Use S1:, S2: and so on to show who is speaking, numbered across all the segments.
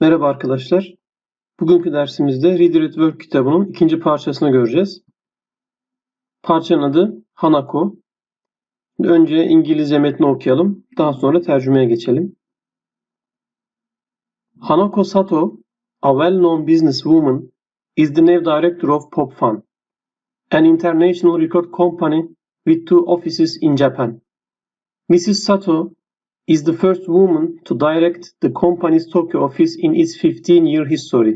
S1: Merhaba arkadaşlar. Bugünkü dersimizde Reader at Work kitabının ikinci parçasını göreceğiz. Parçanın adı Hanako. Önce İngilizce metni okuyalım. Daha sonra tercümeye geçelim. Hanako Sato, a well-known businesswoman, is the new director of PopFun, an international record company with two offices in Japan. Mrs. Sato is the first woman to direct the company's Tokyo office in its 15-year history.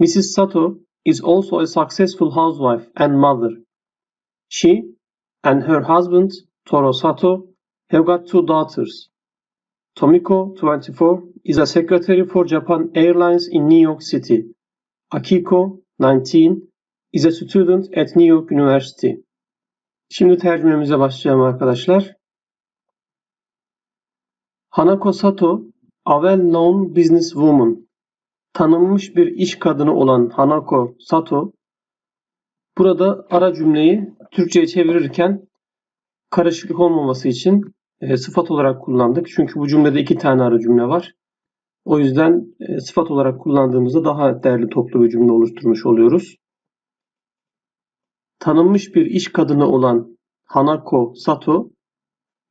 S1: Mrs. Sato is also a successful housewife and mother. She and her husband, Toro Sato, have got two daughters. Tomiko, 24, is a secretary for Japan Airlines in New York City. Akiko, 19, is a student at New York University. Şimdi tercümemize başlayalım arkadaşlar. Hanako Sato, a well-known businesswoman. Tanınmış bir iş kadını olan Hanako Sato, burada ara cümleyi Türkçe'ye çevirirken karışıklık olmaması için e, sıfat olarak kullandık. Çünkü bu cümlede iki tane ara cümle var. O yüzden e, sıfat olarak kullandığımızda daha değerli toplu bir cümle oluşturmuş oluyoruz. Tanınmış bir iş kadını olan Hanako Sato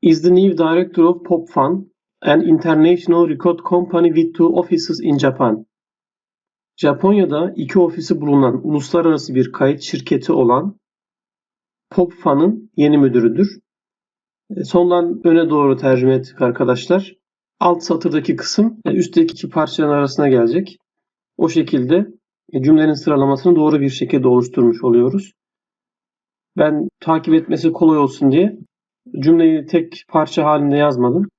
S1: is the new director of PopFun, an international record company with two offices in Japan. Japonya'da iki ofisi bulunan uluslararası bir kayıt şirketi olan PopFun'ın yeni müdürüdür. E, sondan öne doğru tercüme ettik arkadaşlar. Alt satırdaki kısım e, üstteki iki parçanın arasına gelecek. O şekilde e, cümlenin sıralamasını doğru bir şekilde oluşturmuş oluyoruz. Ben takip etmesi kolay olsun diye cümleyi tek parça halinde yazmadım.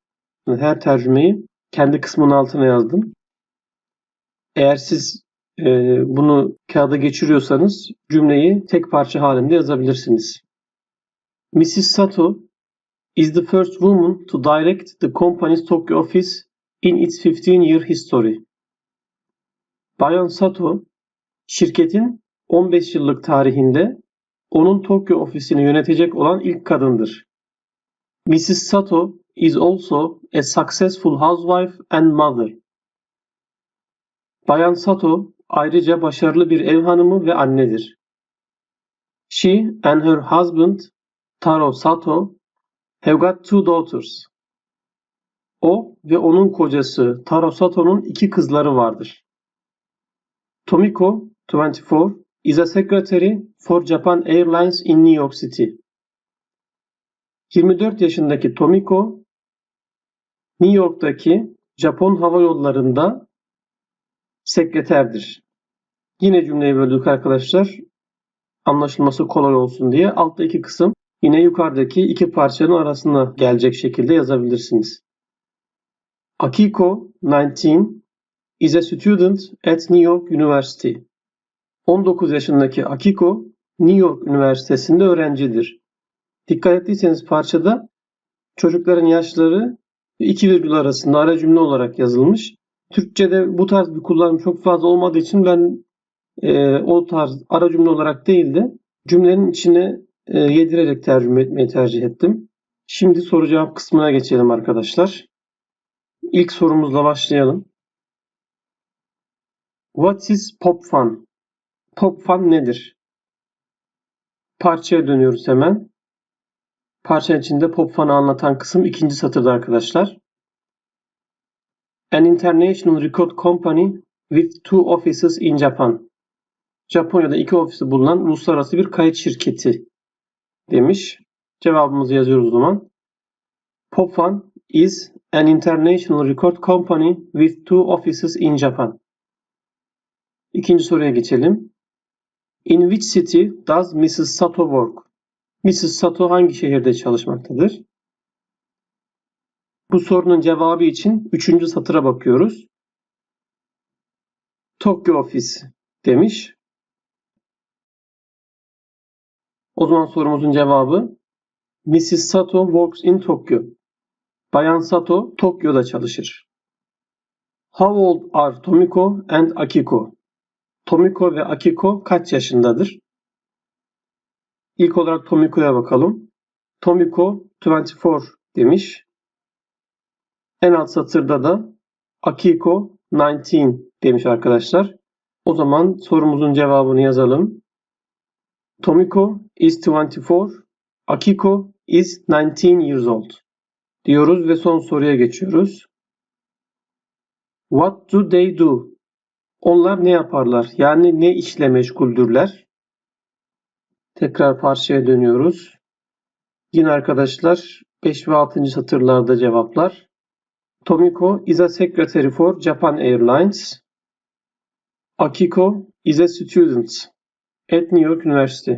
S1: Her tercümeyi kendi kısmının altına yazdım. Eğer siz e, bunu kağıda geçiriyorsanız cümleyi tek parça halinde yazabilirsiniz. Mrs. Sato is the first woman to direct the company's Tokyo office in its 15-year history. Bayan Sato, şirketin 15 yıllık tarihinde onun Tokyo ofisini yönetecek olan ilk kadındır. Mrs. Sato is also a successful housewife and mother. Bayan Sato ayrıca başarılı bir ev hanımı ve annedir. She and her husband Taro Sato have got two daughters. O ve onun kocası Taro Sato'nun iki kızları vardır. Tomiko, 24, is a secretary for Japan Airlines in New York City. 24 yaşındaki Tomiko, New York'taki Japon Hava Yolları'nda sekreterdir. Yine cümleyi böldük arkadaşlar. Anlaşılması kolay olsun diye. Altta iki kısım yine yukarıdaki iki parçanın arasında gelecek şekilde yazabilirsiniz. Akiko, 19, is a student at New York University. 19 yaşındaki Akiko, New York Üniversitesi'nde öğrencidir. Dikkat ettiyseniz parçada çocukların yaşları iki virgül arasında ara cümle olarak yazılmış. Türkçe'de bu tarz bir kullanım çok fazla olmadığı için ben e, o tarz ara cümle olarak değil de cümlenin içine e, yedirerek tercüme etmeyi tercih ettim. Şimdi soru cevap kısmına geçelim arkadaşlar. İlk sorumuzla başlayalım. What is pop fun? Pop fun nedir? Parçaya dönüyoruz hemen. Parça içinde pop fun'ı anlatan kısım ikinci satırda arkadaşlar. An international record company with two offices in Japan. Japonya'da iki ofisi bulunan uluslararası bir kayıt şirketi demiş. Cevabımızı yazıyoruz o zaman. Popfan is an international record company with two offices in Japan. İkinci soruya geçelim. In which city does Mrs. Sato work? Mrs. Sato hangi şehirde çalışmaktadır? Bu sorunun cevabı için üçüncü satıra bakıyoruz. Tokyo Office demiş. O zaman sorumuzun cevabı Mrs. Sato works in Tokyo. Bayan Sato Tokyo'da çalışır. How old are Tomiko and Akiko? Tomiko ve Akiko kaç yaşındadır? İlk olarak Tomiko'ya bakalım. Tomiko 24 demiş. En alt satırda da Akiko 19 demiş arkadaşlar. O zaman sorumuzun cevabını yazalım. Tomiko is 24. Akiko is 19 years old. Diyoruz ve son soruya geçiyoruz. What do they do? Onlar ne yaparlar? Yani ne işle meşguldürler? Tekrar parçaya dönüyoruz. Yine arkadaşlar 5 ve 6. satırlarda cevaplar. Tomiko is a secretary for Japan Airlines. Akiko is a student at New York University.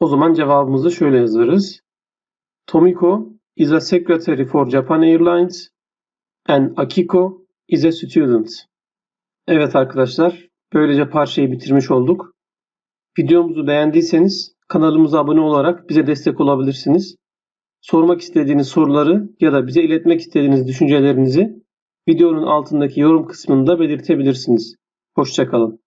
S1: O zaman cevabımızı şöyle yazarız. Tomiko is a secretary for Japan Airlines and Akiko is a student. Evet arkadaşlar, böylece parçayı bitirmiş olduk. Videomuzu beğendiyseniz kanalımıza abone olarak bize destek olabilirsiniz. Sormak istediğiniz soruları ya da bize iletmek istediğiniz düşüncelerinizi videonun altındaki yorum kısmında belirtebilirsiniz. Hoşçakalın.